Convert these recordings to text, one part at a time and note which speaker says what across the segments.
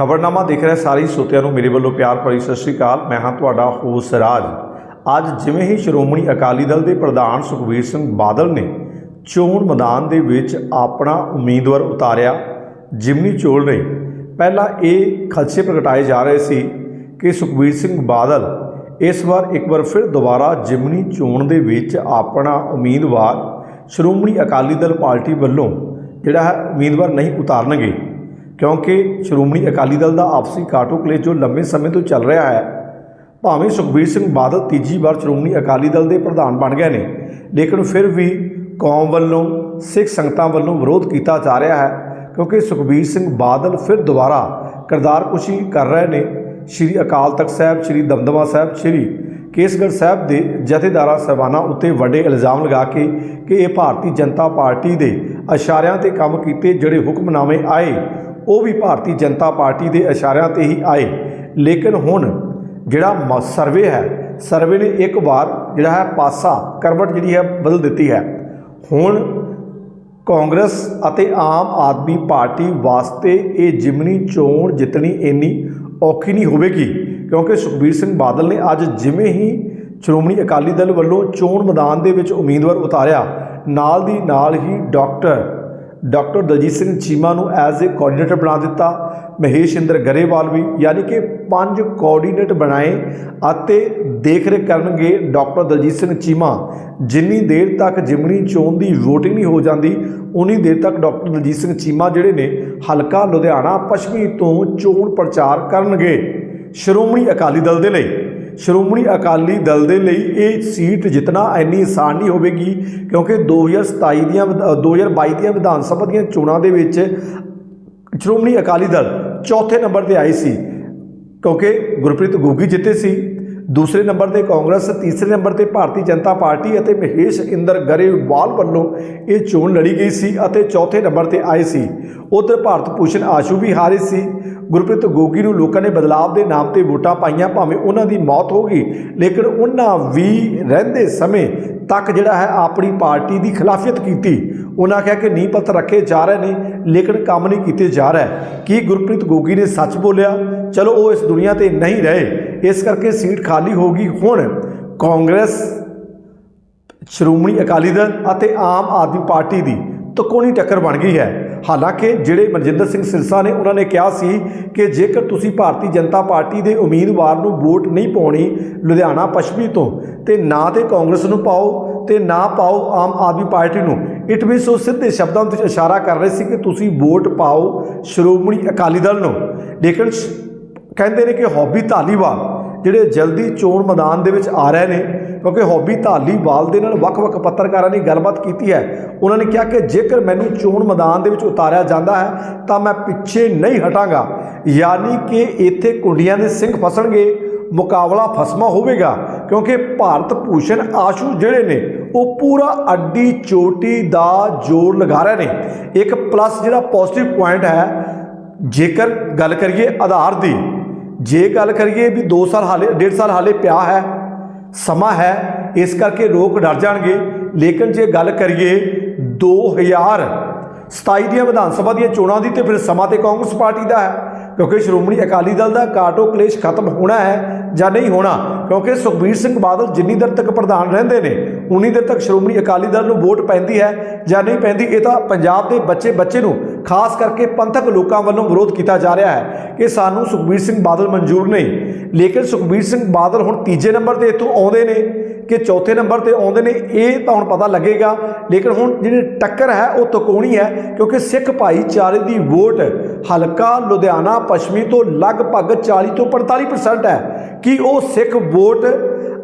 Speaker 1: ਖਬਰਨਾਮਾ ਦੇਖ ਰਹੇ ਸਾਰੇ ਸਰੋਤਿਆਂ ਨੂੰ ਮੇਰੇ ਵੱਲੋਂ ਪਿਆਰ ਭਰੀ ਸਤਿ ਸ਼੍ਰੀ ਅਕਾਲ। ਮੈਂ ਹਾਂ ਤੁਹਾਡਾ ਹੋਸ ਰਾਜ। ਅੱਜ ਜਿਵੇਂ ਹੀ ਸ਼੍ਰੋਮਣੀ ਅਕਾਲੀ ਦਲ ਦੇ ਪ੍ਰਧਾਨ ਸੁਖਬੀਰ ਸਿੰਘ ਬਾਦਲ ਨੇ ਚੋਣ ਮੈਦਾਨ ਦੇ ਵਿੱਚ ਆਪਣਾ ਉਮੀਦਵਾਰ ਉਤਾਰਿਆ, ਜਿਮਨੀ ਚੋਲ ਨੇ। ਪਹਿਲਾਂ ਇਹ ਖਦਸ਼ੇ ਪ੍ਰਗਟਾਏ ਜਾ ਰਹੇ ਸੀ ਕਿ ਸੁਖਬੀਰ ਸਿੰਘ ਬਾਦਲ ਇਸ ਵਾਰ ਇੱਕ ਵਾਰ ਫਿਰ ਦੁਬਾਰਾ ਜਿਮਨੀ ਚੋਣ ਦੇ ਵਿੱਚ ਆਪਣਾ ਉਮੀਦਵਾਰ ਸ਼੍ਰੋਮਣੀ ਅਕਾਲੀ ਦਲ ਪਾਰਟੀ ਵੱਲੋਂ ਜਿਹੜਾ ਹੈ ਉਮੀਦਵਾਰ ਨਹੀਂ ਉਤਾਰਨਗੇ। ਕਿਉਂਕਿ ਸ਼੍ਰੋਮਣੀ ਅਕਾਲੀ ਦਲ ਦਾ ਆਪਸੀ ਕਾਟੋ ਕਲੇਸ਼ ਜੋ ਲੰਬੇ ਸਮੇਂ ਤੋਂ ਚੱਲ ਰਿਹਾ ਹੈ, ਭਾਵੇਂ ਸੁਖਬੀਰ ਸਿੰਘ ਬਾਦਲ ਤੀਜੀ ਵਾਰ ਸ਼੍ਰੋਮਣੀ ਅਕਾਲੀ ਦਲ ਦੇ ਪ੍ਰਧਾਨ ਬਣ ਗਏ ਨੇ, ਲੇਕਿਨ ਫਿਰ ਵੀ ਕੌਮ ਵੱਲੋਂ, ਸਿੱਖ ਸੰਗਤਾਂ ਵੱਲੋਂ ਵਿਰੋਧ ਕੀਤਾ ਜਾ ਰਿਹਾ ਹੈ, ਕਿਉਂਕਿ ਸੁਖਬੀਰ ਸਿੰਘ ਬਾਦਲ ਫਿਰ ਦੁਬਾਰਾ ਕਿਰਦਾਰਕੁਸ਼ੀ ਕਰ ਰਹੇ ਨੇ। ਸ਼੍ਰੀ ਅਕਾਲ ਤਖਤ ਸਾਹਿਬ, ਸ਼੍ਰੀ ਦਮਦਮਾ ਸਾਹਿਬ, ਸ਼੍ਰੀ ਕੇਸਗੜ੍ਹ ਸਾਹਿਬ ਦੇ ਜਥੇਦਾਰਾਂ ਸਾਹਿਬਾਨਾਂ ਉੱਤੇ ਵੱਡੇ ਇਲਜ਼ਾਮ ਲਗਾ ਕੇ ਕਿ ਇਹ ਭਾਰਤੀ ਜਨਤਾ ਪਾਰਟੀ ਦੇ ਇਸ਼ਾਰਿਆਂ ਤੇ ਕੰਮ ਕੀਤੇ ਜਿਹੜੇ ਹੁਕਮਨਾਮੇ ਆਏ ਉਹ ਵੀ ਭਾਰਤੀ ਜਨਤਾ ਪਾਰਟੀ ਦੇ ਇਸ਼ਾਰਿਆਂ ਤੇ ਹੀ ਆਏ। ਲੇਕਿਨ ਹੁਣ ਜਿਹੜਾ ਮ- ਸਰਵੇ ਹੈ, ਸਰਵੇ ਨੇ ਇੱਕ ਵਾਰ ਜਿਹੜਾ ਹੈ ਪਾਸਾ, ਕਰਵਟ ਜਿਹੜੀ ਹੈ ਬਦਲ ਦਿੱਤੀ ਹੈ। ਹੁਣ ਕਾਂਗਰਸ ਅਤੇ ਆਮ ਆਦਮੀ ਪਾਰਟੀ ਵਾਸਤੇ ਇਹ ਜਿਮਨੀ ਚੋਣ ਜਿੱਤਣੀ ਇੰਨੀ ਔਖੀ ਨਹੀਂ ਹੋਵੇਗੀ, ਕਿਉਂਕਿ ਸੁਖਬੀਰ ਸਿੰਘ ਬਾਦਲ ਨੇ ਅੱਜ ਜਿਵੇਂ ਹੀ ਸ਼੍ਰੋਮਣੀ ਅਕਾਲੀ ਦਲ ਵੱਲੋਂ ਚੋਣ ਮੈਦਾਨ ਦੇ ਵਿੱਚ ਉਮੀਦਵਾਰ ਉਤਾਰਿਆ, ਨਾਲ ਦੀ ਨਾਲ ਹੀ ਡਾਕਟਰ ਡਾਕਟਰ ਦਲਜੀਤ ਸਿੰਘ ਚੀਮਾ ਨੂੰ ਐਜ਼ ਅ ਕੋਆਰਡੀਨੇਟਰ ਬਣਾ ਦਿੱਤਾ। ਮਹੇਸ਼ ਇੰਦਰ ਗਰੇਵਾਲ ਵੀ, ਯਾਨੀ ਕਿ ਪੰਜ ਕੋਆਰਡੀਨੇਟ ਬਣਾਏ ਅਤੇ ਦੇਖ ਰੇਖ ਕਰਨਗੇ ਡਾਕਟਰ ਦਲਜੀਤ ਸਿੰਘ ਚੀਮਾ। ਜਿੰਨੀ ਦੇਰ ਤੱਕ ਜਿਮਣੀ ਚੋਣ ਦੀ VOTING ਨਹੀਂ ਹੋ ਜਾਂਦੀ, ਉਨੀ ਦੇਰ ਤੱਕ ਡਾਕਟਰ ਦਲਜੀਤ ਸਿੰਘ ਚੀਮਾ ਜਿਹੜੇ ਨੇ ਹਲਕਾ ਲੁਧਿਆਣਾ ਪੱਛਮੀ ਤੋਂ ਚੋਣ ਪ੍ਰਚਾਰ ਕਰਨਗੇ। ਸ਼੍ਰੋਮਣੀ ਅਕਾਲੀ ਦਲ ਦੇ ਲਈ। ਸ਼੍ਰੋਮਣੀ ਅਕਾਲੀ ਦਲ ਦੇ ਲਈ ਇਹ ਸੀਟ ਜਿੱਤਣਾ ਇੰਨੀ ਆਸਾਨ ਨਹੀਂ ਹੋਵੇਗੀ ਕਿਉਂਕਿ 2027 ਦੀਆਂ ਵਿਧ- ਅ, 2022 ਦੀਆਂ ਵਿਧਾਨ ਸਭਾ ਦੀਆਂ ਚੋਣਾਂ ਦੇ ਵਿੱਚ ਸ਼੍ਰੋਮਣੀ ਅਕਾਲੀ ਦਲ ਚੌਥੇ ਨੰਬਰ ਤੇ ਆਈ ਸੀ ਕਿਉਂਕਿ ਗੁਰਪ੍ਰੀਤ ਗੋਗੀ ਜਿੱਤੇ ਸੀ। ਦੂਸਰੇ ਨੰਬਰ ਤੇ ਕਾਂਗਰਸ ਤੀਸਰੇ ਨੰਬਰ ਤੇ ਭਾਰਤੀ ਜਨਤਾ ਪਾਰਟੀ ਅਤੇ ਮਹੇਸ਼ ਇੰਦਰ ਗਰੇਵਾਲ ਵੱਲੋਂ ਇਹ ਚੋਣ ਲੜੀ ਗਈ ਸੀ ਅਤੇ ਚੌਥੇ ਨੰਬਰ ਤੇ ਆਏ ਸੀ। ਉਧਰ ਭਾਰਤ ਭੂਸ਼ਣ ਆਸ਼ੂ ਵੀ ਹਾਰੇ ਸੀ। ਗੁਰਪ੍ਰੀਤ ਗੋਗੀ ਨੂੰ ਲੋਕਾਂ ਨੇ ਬਦਲਾਵ ਦੇ ਨਾਮ ਤੇ ਵੋਟਾਂ ਪਾਈਆਂ, ਭਾਵੇਂ ਉਹਨਾਂ ਦੀ ਮੌਤ ਹੋ ਗਈ, ਲੇਕਿਨ ਉਹਨਾਂ ਵੀ ਰਹਿੰਦੇ ਸਮੇਂ ਤੱਕ ਜਿਹੜਾ ਹੈ ਆਪਣੀ ਪਾਰਟੀ ਦੀ ਖਿਲਾਫੀਅਤ ਕੀਤੀ। ਉਹਨਾਂ ਕਿਹਾ ਕਿ ਨੀਂਹ ਪੱਥਰ ਰੱਖੇ ਜਾ ਰਹੇ ਨੇ, ਲੇਕਿਨ ਕੰਮ ਨਹੀਂ ਕੀਤੇ ਜਾ ਰਿਹਾ। ਕੀ ਗੁਰਪ੍ਰੀਤ ਗੋਗੀ ਨੇ ਸੱਚ ਬੋਲਿਆ? ਚਲੋ, ਉਹ ਇਸ ਦੁਨੀਆ ਤੇ ਨਹੀਂ ਰਹੇ। ਇਸ ਕਰਕੇ ਸੀਟ ਖਾਲੀ ਹੋ ਗਈ ਹੁਣ ਕਾਂਗਰਸ, ਸ਼੍ਰੋਮਣੀ ਅਕਾਲੀ ਦਲ ਅਤੇ ਆਮ ਆਦਮੀ ਪਾਰਟੀ ਦੀ। ਤਕੋਣੀ ਟੱਕਰ ਬਣ ਗਈ ਹੈ। ਹਾਲਾਂਕਿ ਜਿਹੜੇ ਮਨਜਿੰਦਰ ਸਿੰਘ ਸਿਰਸਾ ਨੇ ਉਹਨਾਂ ਨੇ ਕਿਹਾ ਸੀ ਕਿ ਜੇਕਰ ਤੁਸੀਂ ਭਾਰਤੀ ਜਨਤਾ ਪਾਰਟੀ ਦੇ ਉਮੀਦਵਾਰ ਨੂੰ ਵੋਟ ਨਹੀਂ ਪਾਉਣੀ ਲੁਧਿਆਣਾ ਪੱਛਮੀ ਤੋਂ, ਤੇ ਨਾ ਤੇ ਕਾਂਗਰਸ ਨੂੰ ਪਾਓ ਤੇ ਨਾ ਪਾਓ ਆਮ ਆਦਮੀ ਪਾਰਟੀ ਨੂੰ। ਇਟ ਮੀਨਸ ਉਹ ਸਿੱਧੇ ਸ਼ਬਦਾਂ ਵਿੱਚ ਇਸ਼ਾਰਾ ਕਰ ਰਹੇ ਸੀ ਕਿ ਤੁਸੀਂ ਵੋਟ ਪਾਓ ਸ਼੍ਰੋਮਣੀ ਅਕਾਲੀ ਦਲ ਨੂੰ। ਲੇਕਿਨ ਕਹਿੰਦੇ ਨੇ ਕਿ ਹੌਬੀ ਧਾਲੀਵਾਲ, ਜਿਹੜੇ ਜਲਦੀ ਚੋਣ ਮੈਦਾਨ ਦੇ ਵਿੱਚ ਆ ਰਹੇ ਨੇ ਕਿਉਂਕਿ ਹੌਬੀ ਧਾਲੀਵਾਲ ਦੇ ਨਾਲ ਵੱਖ-ਵੱਖ ਪੱਤਰਕਾਰਾਂ ਨੇ ਗੱਲਬਾਤ ਕੀਤੀ ਹੈ। ਉਹਨਾਂ ਨੇ ਕਿਹਾ ਕਿ ਜੇਕਰ ਮੈਨੂੰ ਚੋਣ ਮੈਦਾਨ ਦੇ ਵਿੱਚ ਉਤਾਰਿਆ ਜਾਂਦਾ ਹੈ, ਤਾਂ ਮੈਂ ਪਿੱਛੇ ਨਹੀਂ ਹਟਾਂਗਾ। ਯਾਨੀ ਕਿ ਇੱਥੇ ਕੁੰਡੀਆਂ ਦੇ ਸਿੰਘ ਫਸਣਗੇ, ਮੁਕਾਬਲਾ ਫਸਮਾ ਹੋਵੇਗਾ, ਕਿਉਂਕਿ ਭਾਰਤ ਭੂਸ਼ਣ ਆਸ਼ੂ ਜਿਹੜੇ ਨੇ, ਉਹ ਪੂਰਾ ਅੱਡੀ ਚੋਟੀ ਦਾ ਜੋਰ ਲਗਾ ਰਹੇ ਨੇ। ਇੱਕ ਪਲੱਸ ਜਿਹੜਾ ਪੋਜ਼ਿਟਿਵ ਪੁਆਇੰਟ ਹੈ, ਜੇਕਰ ਗੱਲ ਕਰੀਏ ਆਧਾਰ ਦੀ, ਜੇ ਗੱਲ ਕਰੀਏ ਵੀ 2 ਸਾਲ ਹਾਲੇ 1.5 ਸਾਲ ਹਾਲੇ ਪਿਆ ਹੈ ਸਮਾਂ ਹੈ, ਇਸ ਕਰਕੇ ਲੋਕ ਡਰ ਜਾਣਗੇ। ਲੇਕਿਨ ਜੇ ਗੱਲ ਕਰੀਏ 2027 ਦੀਆਂ ਵਿਧਾਨ ਸਭਾ ਦੀਆਂ ਚੋਣਾਂ ਦੀ, ਤੇ ਫਿਰ ਸਮਾਂ ਤੇ ਕਾਂਗਰਸ ਪਾਰਟੀ ਦਾ ਹੈ। ਕਿਉਂਕਿ ਸ਼੍ਰੋਮਣੀ ਅਕਾਲੀ ਦਲ ਦਾ ਕਾਟੋ ਕਲੇਸ਼ ਖਤਮ ਹੋਣਾ ਹੈ ਜਾਂ ਨਹੀਂ ਹੋਣਾ, ਕਿਉਂਕਿ ਸੁਖਬੀਰ ਸਿੰਘ ਬਾਦਲ ਜਿੰਨੀ ਦੇਰ ਤੱਕ ਪ੍ਰਧਾਨ ਰਹਿੰਦੇ ਨੇ, ਉਨੀ ਦੇਰ ਤੱਕ ਸ਼੍ਰੋਮਣੀ ਅਕਾਲੀ ਦਲ ਨੂੰ ਵੋਟ ਪੈਂਦੀ ਹੈ ਜਾਂ ਨਹੀਂ ਪੈਂਦੀ, ਇਹ ਤਾਂ ਪੰਜਾਬ ਦੇ ਬੱਚੇ ਬੱਚੇ ਨੂੰ ਖਾਸ ਕਰਕੇ ਪੰਥਕ ਲੋਕਾਂ ਵੱਲੋਂ ਵਿਰੋਧ ਕੀਤਾ ਜਾ ਰਿਹਾ ਹੈ ਕਿ ਸਾਨੂੰ ਸੁਖਬੀਰ ਸਿੰਘ ਬਾਦਲ ਮਨਜ਼ੂਰ ਨਹੀਂ। ਲੇਕਿਨ ਸੁਖਬੀਰ ਸਿੰਘ ਬਾਦਲ ਹੁਣ ਤੀਜੇ ਨੰਬਰ ਤੇ ਇੱਥੋਂ ਆਉਂਦੇ ਨੇ ਕਿ ਚੌਥੇ ਨੰਬਰ ਤੇ ਆਉਂਦੇ ਨੇ, ਇਹ ਤਾਂ ਹੁਣ ਪਤਾ ਲੱਗੇਗਾ। ਲੇਕਿਨ ਹੁਣ ਜਿਹੜੀ ਟੱਕਰ ਹੈ, ਉਹ ਤਕੋਣੀ ਹੈ ਕਿਉਂਕਿ ਸਿੱਖ ਭਾਈਚਾਰੇ ਦੀ ਵੋਟ ਹਲਕਾ ਲੁਧਿਆਣਾ ਪੱਛਮੀ ਤੋਂ ਲਗਭਗ 40 ਤੋਂ 45% ਹੈ। ਕਿ ਉਹ ਸਿੱਖ ਵੋਟ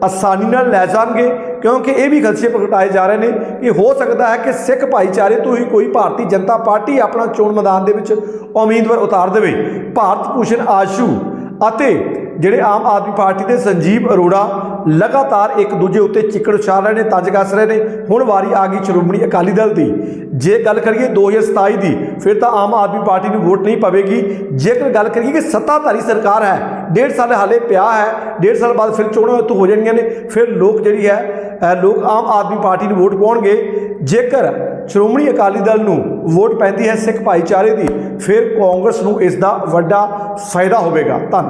Speaker 1: ਆਸਾਨੀ ਨਾਲ ਲੈ ਜਾਣਗੇ, ਕਿਉਂਕਿ ਇਹ ਵੀ ਖਦਸ਼ੇ ਪ੍ਰਗਟਾਏ ਜਾ ਰਹੇ ਨੇ ਕਿ ਹੋ ਸਕਦਾ ਹੈ ਕਿ ਸਿੱਖ ਭਾਈਚਾਰੇ ਤੋਂ ਹੀ ਕੋਈ ਭਾਰਤੀ ਜਨਤਾ ਪਾਰਟੀ ਆਪਣਾ ਚੋਣ ਮੈਦਾਨ ਦੇ ਵਿੱਚ ਉਮੀਦਵਾਰ ਉਤਾਰ ਦੇਵੇ। ਭਾਰਤ ਭੂਸ਼ਣ ਆਸ਼ੂ ਅਤੇ ਜਿਹੜੇ ਆਮ ਆਦਮੀ ਪਾਰਟੀ ਦੇ ਸੰਜੀਵ ਅਰੋੜਾ ਲਗਾਤਾਰ ਇੱਕ ਦੂਜੇ ਉੱਤੇ ਚਿੱਕੜ ਉਛਾਲ ਰਹੇ ਨੇ, ਤੰਜ ਕੱਸ ਰਹੇ ਨੇ। ਹੁਣ ਵਾਰੀ ਆ ਗਈ ਸ਼੍ਰੋਮਣੀ ਅਕਾਲੀ ਦਲ ਦੀ। ਜੇ ਗੱਲ ਕਰੀਏ 2027 ਦੀ, ਫਿਰ ਤਾਂ ਆਮ ਆਦਮੀ ਪਾਰਟੀ ਨੂੰ ਵੋਟ ਨਹੀਂ ਪਵੇਗੀ। ਜੇਕਰ ਗੱਲ ਕਰੀਏ ਕਿ ਸੱਤਾਧਾਰੀ ਸਰਕਾਰ ਹੈ, ਡੇਢ ਸਾਲ ਹਾਲੇ ਪਿਆ ਹੈ, ਡੇਢ ਸਾਲ ਬਾਅਦ ਫਿਰ ਚੋਣਾਂ ਉੱਥੋਂ ਹੋ ਜਾਣਗੀਆਂ ਨੇ, ਫਿਰ ਲੋਕ ਜਿਹੜੀ ਹੈ ਲੋਕ ਆਮ ਆਦਮੀ ਪਾਰਟੀ ਨੂੰ ਵੋਟ ਪਾਉਣਗੇ। ਜੇਕਰ ਸ਼੍ਰੋਮਣੀ ਅਕਾਲੀ ਦਲ ਨੂੰ ਵੋਟ ਪੈਂਦੀ ਹੈ ਸਿੱਖ ਭਾਈਚਾਰੇ ਦੀ, ਫਿਰ ਕਾਂਗਰਸ ਨੂੰ ਇਸ ਦਾ ਵੱਡਾ ਫਾਇਦਾ ਹੋਵੇਗਾ। ਧੰਨਵਾਦ।